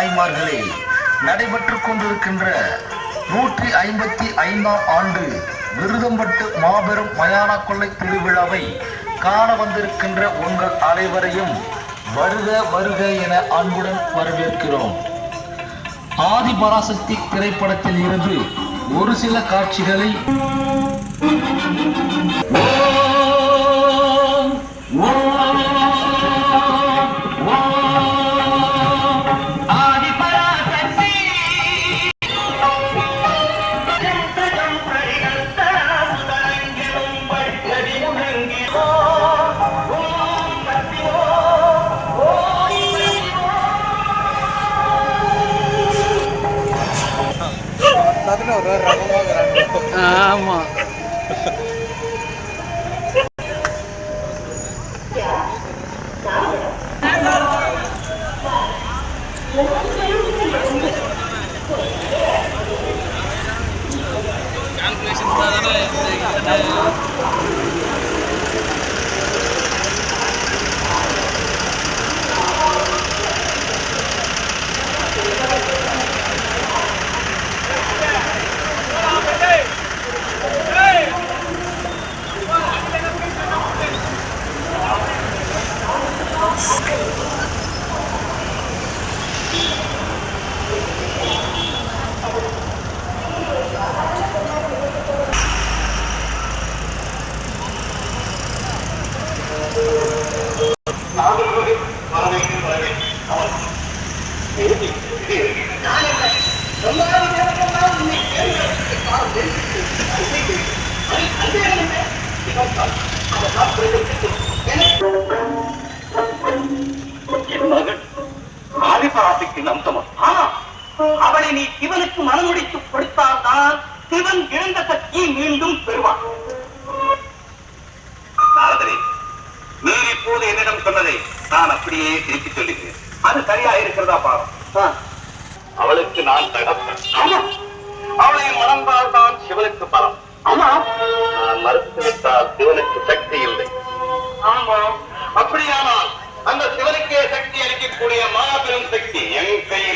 தாய்மார்களே நடைபெற்றுக் கொண்டிருக்கின்ற நூற்றி ஐம்பத்தி ஐந்தாம் ஆண்டு விருதம்பட்டு மாபெரும் மயான கொள்ளை திருவிழாவை காண வந்திருக்கின்ற உங்கள் அனைவரையும் வருக வருக என அன்புடன் வரவேற்கிறோம். ஆதிபராசக்தி திரைப்படத்தில் இருந்து ஒரு சில காட்சிகளை ஆமா. என் மகள் ஆதிபராசக்தி நம்சமம் ஆனா அவளை நீ சிவனுக்கு மனமுடித்து கொடுத்தால்தான் சிவன் இழந்த சக்தியை மீண்டும் பெறுவான். நாரதரே நீர் இப்போது என்னிடம் சொன்னதை நான் அப்படியே திருப்பிச் சொல்லுகிறேன். அது சரியா இருக்கிறதா பாரு அவளுக்கு நான் தகப்பன். ஆமா. அவளை மணந்தால் தான் சிவனுக்கு பலம். ஆமா. நான் மறுத்து விட்டால் சிவனுக்கு சக்தி இல்லை. ஆமா. அப்படியானால் அந்த சிவனுக்கே சக்தி அளிக்கக்கூடிய மாபெரும் சக்தி என் கையில்